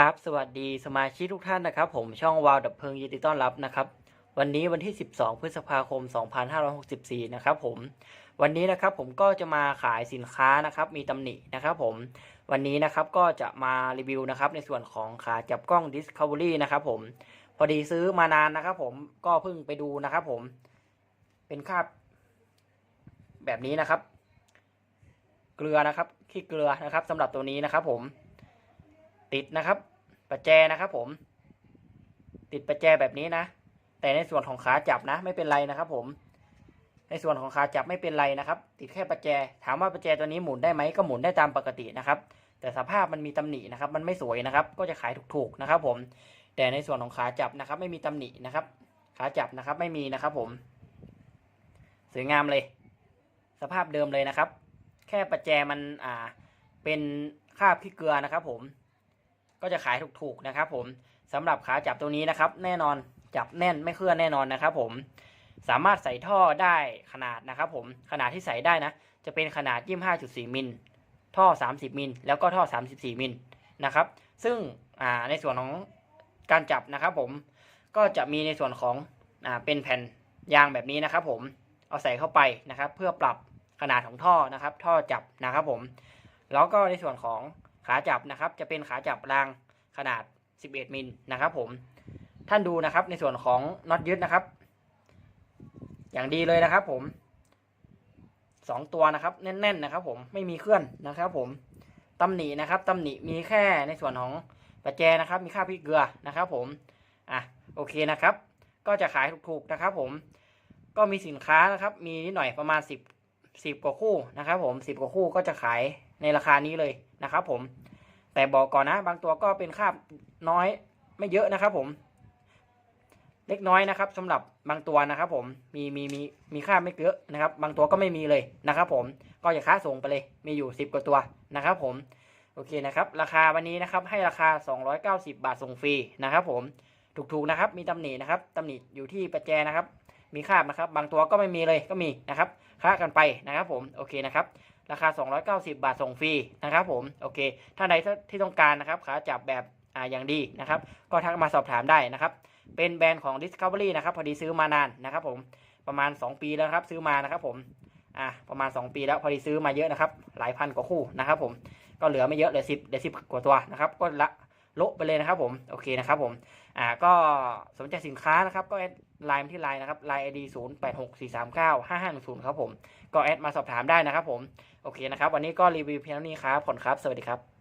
ครับ สวัสดีสมาชิกทุกท่านนะครับ ผมช่องวาวดับเพลิงยินดีต้อนรับนะครับ วันนี้วันที่ 12 พฤษภาคม 2564 นะครับผม วันนี้นะครับผมก็จะมาขายสินค้านะครับมีตำหนินะครับผม วันนี้นะครับก็จะมารีวิวนะครับในส่วนของขาจับกล้อง Discovery นะครับผม พอดีซื้อมานานนะครับผมก็เพิ่งไปดูนะครับผม เป็นคาบแบบนี้นะครับ เกลือนะครับขี้เกลือนะครับสำหรับตัวนี้นะครับผม ติดนะครับประแจนะครับผม ติดประแจแบบนี้นะ แต่ในส่วนของขาจับนะ ไม่เป็นไรนะครับ ผม ในส่วนของขาจับไม่เป็นไรนะครับ ติดแค่ประแจ ถามว่าประแจตัวนี้หมุนได้ไหมก็หมุนได้ตามปกตินะครับ แต่สภาพมันมีตำหนินะครับ มันไม่สวยนะครับ ก็จะขายถูกๆนะครับ ผม แต่ในส่วนของขาจับนะครับ ไม่มีตำหนินะครับ ขาจับนะครับไม่มีนะครับ ผม สวยงามเลย สภาพเดิมเลยนะครับ แค่ประแจมันอ่า เป็นคาบขี้เกลือนะครับ ผม ก็จะขายถูกๆนะครับผมสำหรับขาจับตัวนี้นะครับ แน่นอนจับแน่นไม่เคลื่อนแน่นอนนะครับ ผมสามารถใส่ท่อได้ขนาดนะครับ ผมขนาดที่ใส่ได้นะ จะเป็นขนาด 25.4 มิลท่อ 30 มิลแล้วก็ท่อ 34 มิลนะครับ ซึ่งในส่วนของการจับนะครับ ผมก็จะมีในส่วนของอเป็นแผ่นยางแบบนี้นะครับ ผมเอาใส่เข้าไปนะครับ เพื่อปรับขนาดของท่อนะครับ ท่อจับนะครับ ผมแล้วก็ในส่วนของ ขาจับนะครับ จะเป็นขาจับรางขนาด 11 มิลนะครับ ผม ท่านดูนะครับในส่วนของน็อตยึดนะครับ อย่างดีเลยนะครับ ผมสองตัวนะครับ แน่น ๆ นะครับ ผมไม่มีเคลื่อนนะครับ ผมตำหนินะครับตำหนิมีแค่ในส่วนของประแจนะครับ มีค่าพริกเกลือนะครับ ผมอะโอเคนะครับ ก็จะขายถูกๆนะครับ ผมก็มีสินค้านะครับ มีนิดหน่อยประมาณ 10 10กว่าคู่นะครับผม10กว่าคู่ก็จะขายในราคานี้เลยนะครับผม แต่บอกก่อนนะ บางตัวก็เป็นค่าบน้อยไม่เยอะนะครับผม เล็กน้อยนะครับสำหรับบางตัวนะครับ ผมมีมีมีมีค่าไม่เยอะนะครับ บางตัวก็ไม่มีเลยนะครับ ผมก็อย่าค้าส่งไปเลย มีอยู่10กว่าตัวนะครับผมโอเคนะครับ ราคาวันนี้นะครับให้ราคา 290 บาทส่งฟรีนะครับ ผมถูกๆนะครับ มีตำหนินะครับตำหนิอยู่ที่ประแจนะครับ มีคาบนะครับ บางตัวก็ไม่มีเลยก็มีนะครับค้ากันไปนะครับผมโอเคนะครับราคา 290 บาทส่งฟรีนะครับผมโอเค ถ้าใดที่ต้องการนะครับขาจับแบบอ่าอย่างดีนะครับ ก็ทักมาสอบถามได้นะครับ เป็นแบรนด์ของ Discovery นะครับ พอดีซื้อมานานนะครับ ผมประมาณ 2 ปีแล้วครับ ซื้อมานะครับ ผมอ่าประมาณ 2 ปีแล้วพอดีซื้อมาเยอะนะครับ หลายพันกว่าคู่นะครับ ผมก็เหลือไม่เยอะเหลือ10เหลือ10กว่าตัวนะครับก็ละ โละไปเลยนะครับผมโอเคนะครับผมอ่าก็สนใจสินค้านะครับก็แอดไลน์มาที่ไลน์นะครับไลน์ ID 0 8 6 4 3 9 5 5 1 0ครับผมก็แอดมาสอบถามได้นะครับผมโอเคนะครับวันนี้ก็รีวิวเพียงเท่านี้ครับผลครับ สวัสดีครับ